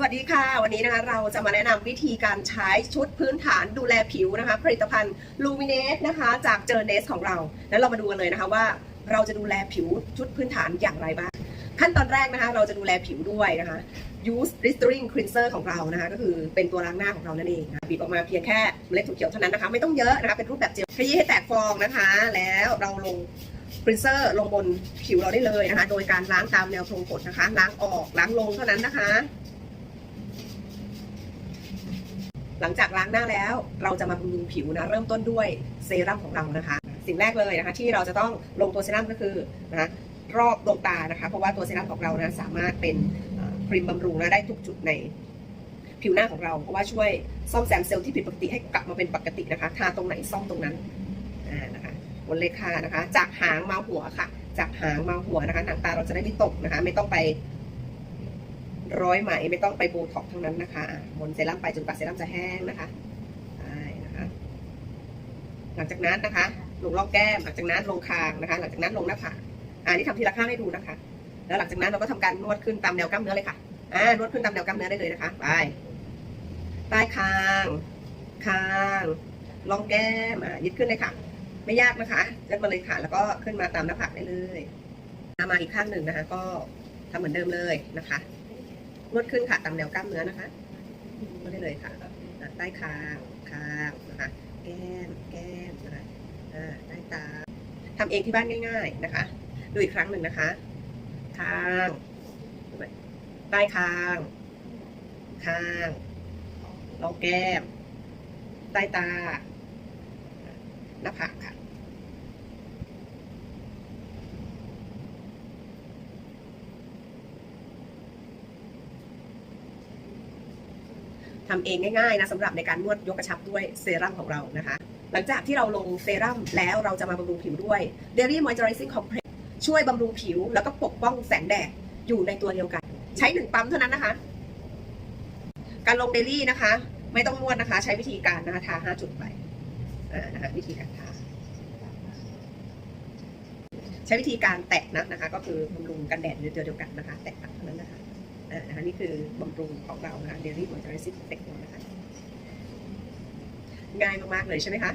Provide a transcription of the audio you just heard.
สวัสดีค่ะ วันนี้นะคะเราจะมาแนะนำวิธีการใช้ชุดพื้นฐานดูแลผิวนะคะ ผลิตภัณฑ์ Luminate นะคะจากเจอเนสของเรา แล้วเรามาดูกันเลยนะคะว่าเราจะดูแลผิวชุดพื้นฐานอย่างไรบ้าง ขั้นตอนแรกนะคะ เราจะดูแลผิวด้วยนะคะ Use Blistering Cleanser ของเรานะคะ ก็คือเป็นตัวล้างหน้าของเรานั่นเองนะบีบออกมาเพียงแค่เมล็ดถั่วเขียวเท่านั้นนะคะ ไม่ต้องเยอะนะคะ เป็นรูปแบบเจลขยี้ให้แตกฟองนะคะ แล้วเราลงคลีนเซอร์ลงบนผิวเราได้เลยนะคะ โดยการล้างตามแนวทรงกดนะคะ ล้างออกล้างลงเท่านั้นนะคะ หลังจากล้างหน้าแล้วเราจะมาบำรุงผิวนะเริ่มต้นด้วยเซรั่มของเรานะคะ สิ่งแรกเลยนะคะ ที่เราจะต้องลงตัวเซรั่มก็คือนะรอบดวงตานะคะ เพราะว่าตัวเซรั่มของเรานะสามารถเป็นครีมบำรุงนะได้ทุกจุดในผิวหน้าของเราเพราะว่าช่วยซ่อมแซมเซลล์ที่ผิดปกติให้กลับมาเป็นปกตินะคะทาตรงไหนซ่อมตรงนั้นนะคะบนเลยค่ะนะคะ จากหางมาหัวค่ะ จากหางมาหัวนะคะหนังตาเราจะได้ไม่ตกนะคะ ไม่ต้องไป ร้อยไหมไม่ต้องไปโบท็อกทั้งนั้นนะคะอะบนเซรั่มไปจนกว่าเซรั่มจะแห้งนะคะได้นะคะ หลังจากนั้นนะคะ ลงร่องแก้ม หลังจากนั้นลงคางนะคะ หลังจากนั้นลงหน้าผากอ่านี่ทำทีละข้างให้ดูนะคะ แล้วหลังจากนั้นเราก็ทำการนวดขึ้นตามแนวกล้ามเนื้อเลยค่ะอ่านวดขึ้นตามแนวกล้ามเนื้อได้เลยนะคะไปใต้คางคางรองแก้มอ่ายึดขึ้นเลยค่ะ ไม่ยากนะคะเลื่อนมาเลยค่ะ แล้วก็ขึ้นมาตามหน้าผากได้เลยมาอีกข้างหนึ่งนะคะ ก็ทำเหมือนเดิมเลยนะคะ นวดขึ้นค่ะตามแนวกล้ามเนื้อนะคะนวดได้เลยค่ะใต้คางคางนะคะแก้มแก้มนะคะใต้ตาทำเองที่บ้านง่าย ๆนะคะ ดูอีกครั้งหนึ่งนะคะคางใต้คางคางรองแก้มใต้ตาหน้าผากค่ะ ทำเองง่ายๆนะสำหรับในการนวดยกกระชับด้วยเซรั่มของเรานะคะ หลังจากที่เราลงเซรั่มแล้วเราจะมาบำรุงผิวด้วย Daily Moisturizing Complex ช่วยบำรุงผิว แล้วก็ปกป้องแสงแดดอยู่ในตัวเดียวกัน ใช้หนึ่งปั๊มเท่านั้นนะคะ การลงเดลี่นะคะ ไม่ต้องนวดนะคะ ใช้วิธีการนะคะทาห้าจุดไปนะคะวิธีการทาใช้วิธีการแตะนะนะคะ ก็คือบำรุงกันแดดในตัวเดียวกันนะคะ แตะเท่านั้นนะคะ นะคะนี่คือบำรุงของเรานะคะ Daily Moisturizing Complex นะคะง่ายมากๆเลยใช่ไหมคะ